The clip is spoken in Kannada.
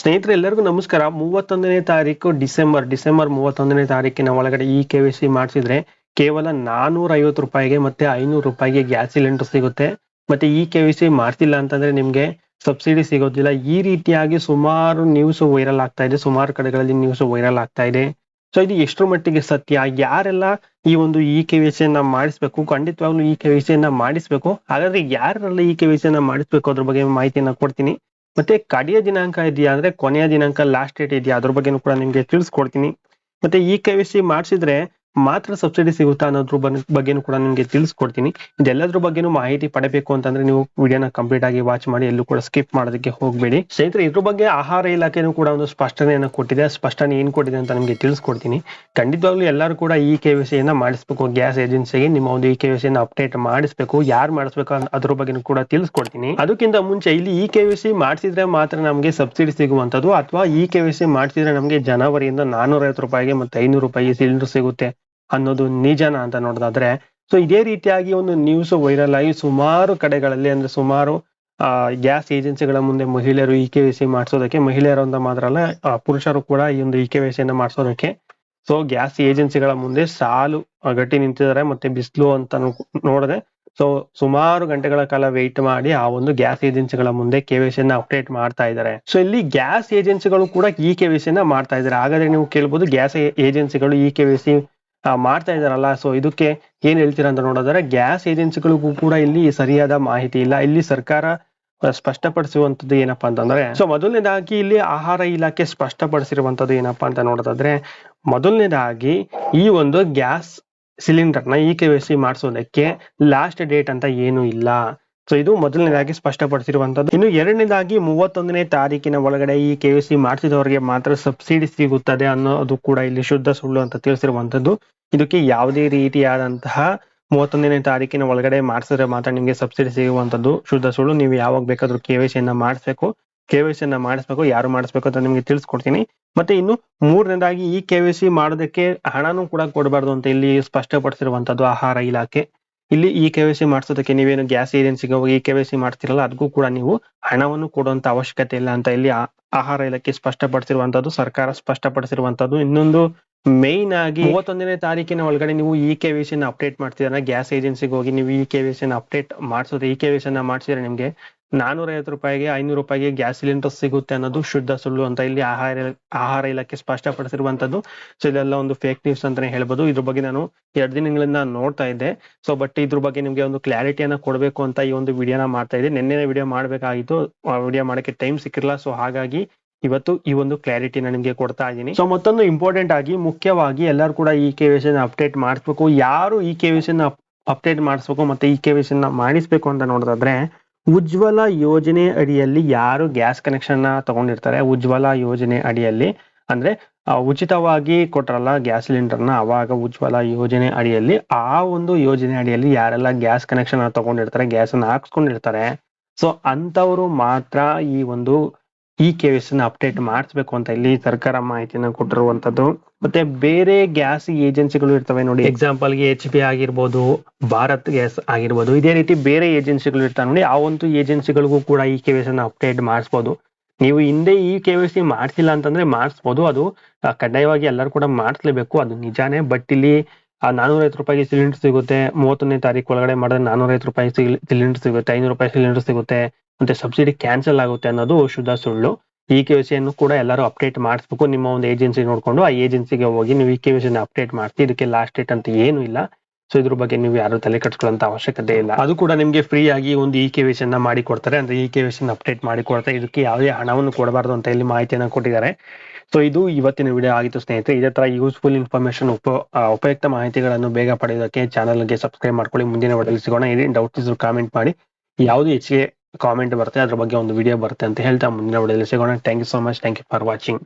ಸ್ನೇಹಿತರೆ, ಎಲ್ಲರಿಗೂ ನಮಸ್ಕಾರ. ಮೂವತ್ತೊಂದನೇ ತಾರೀಕು ಡಿಸೆಂಬರ್ ಡಿಸೆಂಬರ್ ಮೂವತ್ತೊಂದನೇ ತಾರೀಕಿನ ಒಳಗಡೆ ಈ ಕೆ ವಿ ಸಿ ಮಾಡಿಸಿದ್ರೆ ಕೇವಲ ನಾನೂರ ಐವತ್ತು ರೂಪಾಯಿಗೆ ಮತ್ತೆ ಐನೂರು ರೂಪಾಯಿಗೆ ಗ್ಯಾಸ್ ಸಿಲಿಂಡರ್ ಸಿಗುತ್ತೆ. ಮತ್ತೆ ಈ ಕೆ ವಿ ಸಿ ಮಾಡ್ತಿಲ್ಲ ಅಂತಂದ್ರೆ ನಿಮ್ಗೆ ಸಬ್ಸಿಡಿ ಸಿಗೋದಿಲ್ಲ. ಈ ರೀತಿಯಾಗಿ ಸುಮಾರು ನ್ಯೂಸ್ ವೈರಲ್ ಆಗ್ತಾ ಇದೆ. ಸುಮಾರು ಕಡೆಗಳಲ್ಲಿ ನ್ಯೂಸ್ ವೈರಲ್ ಆಗ್ತಾ ಇದೆ. ಸೊ ಇದು ಎಷ್ಟರ ಮಟ್ಟಿಗೆ ಸತ್ಯ? ಯಾರೆಲ್ಲ ಈ ಒಂದು ಇ ಕೆ ವಿ ಮಾಡಿಸ್ಬೇಕು? ಖಂಡಿತವಾಗ್ಲೂ ಈ ಕೆ ವಿ ಮಾಡಿಸ್ಬೇಕು. ಹಾಗಾದ್ರೆ ಯಾರೆಲ್ಲ ಈ ಕೆ ವಿ ಮಾಡಿಸ್ಬೇಕು? ಅದ್ರ ಬಗ್ಗೆ ಮಾಹಿತಿಯನ್ನ ಕೊಡ್ತೀನಿ. ಮತ್ತೆ ಕಡೆಯ ದಿನಾಂಕ ಇದೆಯಾ ಅಂದ್ರೆ ಕೊನೆಯ ದಿನಾಂಕ ಲಾಸ್ಟ್ ಡೇಟ್ ಇದೆಯಾ? ಅದ್ರ ಬಗ್ಗೆನೂ ಕೂಡ ನಿಮ್ಗೆ ತಿಳಿಸ್ಕೊಡ್ತೀನಿ. ಮತ್ತೆ ಈ ಕೆ ಸಿ ಮಾಡಿಸಿದ್ರೆ ಮಾತ್ರ ಸಬ್ಸಿಡಿ ಸಿಗುತ್ತಾ ಅನ್ನೋದ್ರ ಬಗ್ಗೆನೂ ಕೂಡ ನಿಮ್ಗೆ ತಿಳಿಸ್ಕೊಡ್ತೀನಿ. ಇದೆಲ್ಲದ್ರ ಬಗ್ಗೆನೂ ಮಾಹಿತಿ ಪಡಬೇಕು ಅಂತಂದ್ರೆ ನೀವು ವಿಡಿಯೋನ ಕಂಪ್ಲೀಟ್ ಆಗಿ ವಾಚ್ ಮಾಡಿ, ಎಲ್ಲೂ ಕೂಡ ಸ್ಕಿಪ್ ಮಾಡೋದಕ್ಕೆ ಹೋಗಬೇಡಿ. ಸ್ನೇಹಿತರೆ, ಇದ್ರ ಬಗ್ಗೆ ಆಹಾರ ಇಲಾಖೆನೂ ಕೂಡ ಒಂದು ಸ್ಪಷ್ಟನೆಯನ್ನು ಕೊಟ್ಟಿದೆ. ಸ್ಪಷ್ಟನೆ ಏನ್ ಕೊಟ್ಟಿದೆ ಅಂತ ನಿಮ್ಗೆ ತಿಳಿಸ್ಕೊಡ್ತೀನಿ. ಖಂಡಿತವಾಗ್ಲೂ ಎಲ್ಲರೂ ಕೂಡ ಈ ಕೆ ವಿ ಸಿಯನ್ನ ಮಾಡಿಸ್ಬೇಕು. ಗ್ಯಾಸ್ ಏಜೆನ್ಸಿಗೆ ನಿಮ್ಮ ಒಂದು ಈ ಕೆ ವಿ ಸಿಯನ್ನ ಅಪ್ಡೇಟ್ ಮಾಡಿಸ್ಬೇಕು. ಯಾರು ಮಾಡಿಸ್ಬೇಕು ಅದ್ರ ಬಗ್ಗೆನೂ ಕೂಡ ತಿಳಿಸ್ಕೊಡ್ತೀನಿ. ಅದಕ್ಕಿಂತ ಮುಂಚೆ ಇಲ್ಲಿ ಈ ಕೆ ವಿ ಸಿ ಮಾಡಿಸಿದ್ರೆ ಮಾತ್ರ ನಮಗೆ ಸಬ್ಸಿಡಿ ಸಿಗುವಂತದ್ದು ಅಥವಾ ಈ ಕೆ ವಿ ಸಿ ಮಾಡಿಸಿದ್ರೆ ನಮಗೆ ಜನವರಿಯಿಂದ ನಾನೂರ ಐವತ್ತು ರೂಪಾಯಿಗೆ ಮತ್ತೆ ಐನೂರು ರೂಪಾಯಿ ಸಿಲಿಂಡರ್ ಸಿಗುತ್ತೆ. ಅನ್ನೋದು ನಿಜನ ಅಂತ ನೋಡೋದಾದ್ರೆ ಸೊ ಇದೇ ರೀತಿಯಾಗಿ ಒಂದು ನ್ಯೂಸ್ ವೈರಲ್ ಆಗಿ ಸುಮಾರು ಕಡೆಗಳಲ್ಲಿ ಅಂದ್ರೆ ಸುಮಾರು ಗ್ಯಾಸ್ ಏಜೆನ್ಸಿಗಳ ಮುಂದೆ ಮಹಿಳೆಯರು ಇ ಕೆ ವಿ ಸಿ ಮಾಡಿಸೋದಕ್ಕೆ, ಮಹಿಳೆಯರು ಅಂತ ಮಾತ್ರ ಅಲ್ಲ ಪುರುಷರು ಕೂಡ ಈ ಒಂದು ಇ ಕೆ ವಿ ಮಾಡಿಸೋದಕ್ಕೆ ಸೊ ಗ್ಯಾಸ್ ಏಜೆನ್ಸಿಗಳ ಮುಂದೆ ಸಾಲು ಗಟ್ಟಿ ನಿಂತಿದ್ದಾರೆ ಮತ್ತೆ ಬಿಸಿಲು ಅಂತ ನೋಡದೆ ಸೊ ಸುಮಾರು ಗಂಟೆಗಳ ಕಾಲ ವೆಯ್ಟ್ ಮಾಡಿ ಆ ಒಂದು ಗ್ಯಾಸ್ ಏಜೆನ್ಸಿಗಳ ಮುಂದೆ ಕೆ ವಿ ಅಪ್ಡೇಟ್ ಮಾಡ್ತಾ ಇದ್ದಾರೆ. ಸೊ ಇಲ್ಲಿ ಗ್ಯಾಸ್ ಏಜೆನ್ಸಿಗಳು ಕೂಡ ಇ ಕೆ ವಿ ಮಾಡ್ತಾ ಇದ್ದಾರೆ. ಹಾಗಾದ್ರೆ ನೀವು ಕೇಳ್ಬೋದು ಗ್ಯಾಸ್ ಏಜೆನ್ಸಿಗಳು ಇ ಕೆ ವಿ ಸಿ ಮಾಡ್ತಾ ಇದಾರಲ್ಲ ಸೊ ಇದಕ್ಕೆ ಏನ್ ಹೇಳ್ತೀರಾ ಅಂತ ನೋಡೋದಾದ್ರೆ ಗ್ಯಾಸ್ ಏಜೆನ್ಸಿಗಳಿಗೂ ಕೂಡ ಇಲ್ಲಿ ಸರಿಯಾದ ಮಾಹಿತಿ ಇಲ್ಲ. ಇಲ್ಲಿ ಸರ್ಕಾರ ಸ್ಪಷ್ಟಪಡಿಸುವಂತದ್ದು ಏನಪ್ಪಾ ಅಂತಂದ್ರೆ ಸೊ ಮೊದಲನೇದಾಗಿ ಇಲ್ಲಿ ಆಹಾರ ಇಲಾಖೆ ಸ್ಪಷ್ಟಪಡಿಸಿರುವಂತದ್ದು ಏನಪ್ಪಾ ಅಂತ ನೋಡೋದಾದ್ರೆ ಮೊದಲನೇದಾಗಿ ಈ ಒಂದು ಗ್ಯಾಸ್ ಸಿಲಿಂಡರ್ನ ಇ ಕೆ ಸಿ ಮಾಡಿಸೋದಕ್ಕೆ ಲಾಸ್ಟ್ ಡೇಟ್ ಅಂತ ಏನು ಇಲ್ಲ. ಸೊ ಇದು ಮೊದಲನೇದಾಗಿ ಸ್ಪಷ್ಟಪಡಿಸಿರುವಂತದ್ದು. ಇನ್ನು ಎರಡನೇದಾಗಿ ಮೂವತ್ತೊಂದನೇ ತಾರೀಕಿನ ಒಳಗಡೆ ಈ ಕೆ ಸಿ ಮಾಡಿಸಿದವರಿಗೆ ಮಾತ್ರ ಸಬ್ಸಿಡಿ ಸಿಗುತ್ತದೆ ಅನ್ನೋದು ಕೂಡ ಇಲ್ಲಿ ಶುದ್ಧ ಸುಳ್ಳು ಅಂತ ತಿಳಿಸಿರುವಂತದ್ದು. ಇದಕ್ಕೆ ಯಾವುದೇ ರೀತಿಯಾದಂತಹ ಮೂವತ್ತೊಂದನೇ ತಾರೀಕಿನ ಒಳಗಡೆ ಮಾಡಿಸಿದ್ರೆ ಮಾತ್ರ ನಿಮಗೆ ಸಬ್ಸಿಡಿ ಸಿಗುವಂತದ್ದು ಶುದ್ಧ ಸುಳ್ಳು. ನೀವು ಯಾವಾಗ ಬೇಕಾದ್ರೂ ಕೆ ವೈ ಸಿಯನ್ನ ಮಾಡಿಸ್ಬೇಕು. ಕೆ ವೈ ಸಿಯನ್ನ ಮಾಡಿಸ್ಬೇಕು, ಯಾರು ಮಾಡಿಸ್ಬೇಕು ಅಂತ ನಿಮಗೆ ತಿಳಿಸ್ಕೊಡ್ತೀನಿ. ಮತ್ತೆ ಇನ್ನು ಮೂರನೇದಾಗಿ ಈ ಕೆ ಸಿ ಮಾಡೋದಕ್ಕೆ ಹಣನೂ ಕೂಡ ಕೊಡಬಾರ್ದು ಅಂತ ಇಲ್ಲಿ ಸ್ಪಷ್ಟಪಡಿಸಿರುವಂತದ್ದು ಆಹಾರ ಇಲಾಖೆ. ಇಲ್ಲಿ ಇ ಕೆ ವೈ ಸಿ ಮಾಡಿಸೋದಕ್ಕೆ ನೀವೇನು ಗ್ಯಾಸ್ ಏಜೆನ್ಸಿಗೆ ಹೋಗಿ ಕೆ ವೈ ಸಿ ಮಾಡ್ತಿರಲ್ಲ ಅದಕ್ಕೂ ಕೂಡ ನೀವು ಹಣವನ್ನು ಕೊಡುವಂತ ಅವಶ್ಯಕತೆ ಇಲ್ಲ ಅಂತ ಇಲ್ಲಿ ಆಹಾರ ಇಲಾಖೆ ಸ್ಪಷ್ಟಪಡಿಸಿರುವಂತದ್ದು ಸರ್ಕಾರ ಸ್ಪಷ್ಟಪಡಿಸಿರುವಂತದ್ದು ಇನ್ನೊಂದು ಮೇಯ್ನ್ ಆಗಿ ಮೂವತ್ತೊಂದನೇ ತಾರೀಕಿನ ಒಳಗಡೆ ನೀವು ಇ ಕೆ ವಿ ಅಪ್ಡೇಟ್ ಮಾಡ್ತಿದ್ರೆ ಗ್ಯಾಸ್ ಏಜೆನ್ಸಿಗೆ ಹೋಗಿ ನೀವು ಇ ಕೆ ವಿ ಅಪ್ಡೇಟ್ ಮಾಡಿಸೋದು ಇ ಕೆ ವಿ ಸಿನ ಮಾಡಿಸಿದ್ರೆ ನಿಮಗೆ ನಾನೂರ ಐವತ್ತು ರೂಪಾಯಿಗೆ ಐನೂರು ರೂಪಾಯಿಗೆ ಗ್ಯಾಸ್ ಸಿಲಿಂಡರ್ ಸಿಗುತ್ತೆ ಅನ್ನೋದು ಶುದ್ಧ ಸುಳ್ಳು ಅಂತ ಇಲ್ಲಿ ಆಹಾರ ಆಹಾರ ಇಲಾಖೆ ಸ್ಪಷ್ಟಪಡಿಸಿರುವಂತದ್ದು ಸೊ ಇದೆಲ್ಲ ಒಂದು ಫೇಕ್ ನ್ಯೂಸ್ ಅಂತಾನೆ ಹೇಳ್ಬೋದು. ಇದ್ರ ಬಗ್ಗೆ ನಾನು ಎರಡು ದಿನಗಳಿಂದ ನೋಡ್ತಾ ಇದ್ದೆ. ಸೊ ಬಟ್ ಇದ್ರ ಬಗ್ಗೆ ನಿಮ್ಗೆ ಒಂದು ಕ್ಲಾರಿಟಿಯನ್ನ ಕೊಡಬೇಕು ಅಂತ ಈ ಒಂದು ವಿಡಿಯೋನ ಮಾಡ್ತಾ ಇದ್ದೆ. ನಿನ್ನೆ ವಿಡಿಯೋ ಮಾಡಬೇಕಾಗಿತ್ತು. ವಿಡಿಯೋ ಮಾಡಕ್ಕೆ ಟೈಮ್ ಸಿಕ್ಕಿರಲ್ಲ ಸೊ ಹಾಗಾಗಿ ಇವತ್ತು ಈ ಒಂದು ಕ್ಲಾರಿಟಿನ ನಿಮ್ಗೆ ಕೊಡ್ತಾ ಇದ್ದೀನಿ. ಸೊ ಮತ್ತೊಂದು ಇಂಪಾರ್ಟೆಂಟ್ ಆಗಿ ಮುಖ್ಯವಾಗಿ ಎಲ್ಲರೂ ಕೂಡ ಈ ಕೆ ವಿ ಅಪ್ಡೇಟ್ ಮಾಡಿಸ್ಬೇಕು. ಯಾರು ಈ ಕೆ ವಿ ಅಪ್ಡೇಟ್ ಮಾಡಿಸ್ಬೇಕು ಮತ್ತೆ ಈ ಕೆ ವಿ ಮಾಡಿಸ್ಬೇಕು ಅಂತ ನೋಡೋದಾದ್ರೆ ಉಜ್ವಲ ಯೋಜನೆ ಅಡಿಯಲ್ಲಿ ಯಾರು ಗ್ಯಾಸ್ ಕನೆಕ್ಷನ್ನ ತಗೊಂಡಿರ್ತಾರೆ, ಉಜ್ವಲ ಯೋಜನೆ ಅಡಿಯಲ್ಲಿ? ಅಂದ್ರೆ ಉಚಿತವಾಗಿ ಕೊಟ್ರಲ್ಲ ಗ್ಯಾಸ್ ಸಿಲಿಂಡರ್ನ ಅವಾಗ ಉಜ್ವಲ ಯೋಜನೆ ಅಡಿಯಲ್ಲಿ, ಆ ಒಂದು ಯೋಜನೆ ಅಡಿಯಲ್ಲಿ ಯಾರೆಲ್ಲ ಗ್ಯಾಸ್ ಕನೆಕ್ಷನ್ ತಗೊಂಡಿರ್ತಾರೆ ಗ್ಯಾಸ್ ಅನ್ನ ಹಾಕ್ಸ್ಕೊಂಡಿರ್ತಾರೆ. ಸೊ, ಅಂಥವ್ರು ಮಾತ್ರ ಈ ಒಂದು ಈ ಕೆ ಅಪ್ಡೇಟ್ ಮಾಡಿಸ್ಬೇಕು ಅಂತ ಇಲ್ಲಿ ಸರ್ಕಾರ ಮಾಹಿತಿನ ಕೊಟ್ಟಿರುವಂತದ್ದು. ಮತ್ತೆ ಬೇರೆ ಗ್ಯಾಸ್ ಏಜೆನ್ಸಿಗಳು ಇರ್ತವೆ ನೋಡಿ. ಎಕ್ಸಾಂಪಲ್ಗೆ ಎಚ್ ಪಿ ಆಗಿರ್ಬೋದು, ಭಾರತ್ ಗ್ಯಾಸ್ ಆಗಿರ್ಬೋದು, ಇದೇ ರೀತಿ ಬೇರೆ ಏಜೆನ್ಸಿಗಳು ಇರ್ತಾವೆ ನೋಡಿ. ಆ ಒಂದು ಏಜೆನ್ಸಿಗಳಿಗೂ ಕೂಡ ಈ ಕೆ ಅಪ್ಡೇಟ್ ಮಾಡಿಸ್ಬೋದು. ನೀವು ಹಿಂದೆ ಈ ಕೆ ವೈ ಸಿ ಮಾಡಿಸಿಲ್ಲ ಅಂತಂದ್ರೆ ಮಾಡಿಸ್ಬೋದು. ಅದು ಕಡ್ಡಾಯವಾಗಿ ಎಲ್ಲರೂ ಕೂಡ ಮಾಡಿಸ್ಲೇಬೇಕು. ಅದು ನಿಜಾನೇ. ಬಟ್ ಇಲ್ಲಿ ನಾನೂರ ಐವತ್ತು ರೂಪಾಯಿಗೆ ಸಿಲಿಂಡರ್ ಸಿಗುತ್ತೆ. ಮೂವತ್ತೊಂದನೇ ತಾರೀಕು ಒಳಗಡೆ ಮಾಡಿದ್ರೆ ನಾನೂರ ಐವತ್ತು ರೂಪಾಯಿ ಸಿಲಿಂಡರ್ ಸಿಗುತ್ತೆ, ಐನೂರು ರೂಪಾಯಿ ಸಿಲಿಂಡರ್ ಸಿಗುತ್ತೆ. ಮತ್ತೆ ಸಬ್ಸಿಡಿ ಕ್ಯಾನ್ಸಲ್ ಆಗುತ್ತೆ ಅನ್ನೋದು ಶುದ್ಧ ಸುಳ್ಳು. ಇ ಕೆ ಅನ್ನು ಕೂಡ ಎಲ್ಲರೂ ಅಪ್ಡೇಟ್ ಮಾಡಿಸ್ಬೇಕು. ನಿಮ್ಮ ಒಂದು ಏಜೆನ್ಸಿ ನೋಡ್ಕೊಂಡು ಆ ಏಜೆನ್ಸಿಗೆ ಹೋಗಿ ನೀವು ಈ ಕೆ ಅಪ್ಡೇಟ್ ಮಾಡಿಸಿ, ಇದಕ್ಕೆ ಲಾಸ್ಟ್ ಡೇಟ್ ಅಂತ ಏನು ಇಲ್ಲ. ಸೊ ಇದ್ರ ಬಗ್ಗೆ ನೀವು ಯಾರು ತಲೆ ಕಟ್ಕೊಳ್ಳೋಂತ ಅವಶ್ಯಕತೆ ಇಲ್ಲ. ಅದು ಕೂಡ ನಿಮಗೆ ಫ್ರೀ ಆಗಿ ಒಂದು ಇ ಕೆ ಅನ್ನ ಮಾಡಿ ಕೊಡ್ತಾರೆ. ಅಂದ್ರೆ ಇ ಕೆ ಅಪ್ಡೇಟ್ ಮಾಡಿ ಕೊಡ್ತಾರೆ. ಇದಕ್ಕೆ ಯಾವುದೇ ಹಣವನ್ನು ಕೊಡಬಾರ್ದು ಅಂತ ಇಲ್ಲಿ ಮಾಹಿತಿಯನ್ನು ಕೊಟ್ಟಿದ್ದಾರೆ. ಸೊ ಇದು ಇವತ್ತಿನ ವಿಡಿಯೋ ಆಗಿತ್ತು ಸ್ನೇಹಿತರೆ. ಇದೇ ತರ ಯೂಸ್ಫುಲ್ ಇನ್ಫಾರ್ಮೇಶನ್ ಉಪ ಉಪಯುಕ್ತ ಮಾಹಿತಿಗಳನ್ನು ಬೇಗ ಪಡೆಯೋದಕ್ಕೆ ಚಾನಲ್ಗೆ ಸಬ್ಸ್ಕ್ರೈಬ್ ಮಾಡ್ಕೊಳ್ಳಿ. ಮುಂದಿನ ವಿಡಿಯೋದಲ್ಲಿ ಸಿಗೋಣ. ಏನೇನು ಡೌಟ್ಸ್ ಇದ್ರು ಕಾಮೆಂಟ್ ಮಾಡಿ. ಯಾವುದು ಹೆಚ್ಚಿಗೆ ಕಾಮೆಂಟ್ ಬರುತ್ತೆ, ಅದ್ರ ಬಗ್ಗೆ ಒಂದು ವಿಡಿಯೋ ಬರುತ್ತೆ ಅಂತ ಹೇಳ್ತಾ ಮುಂದಿನ ವಿಡಿಯೋದಲ್ಲಿ ಸಿಗೋಣ. Thank you so much thank you for watching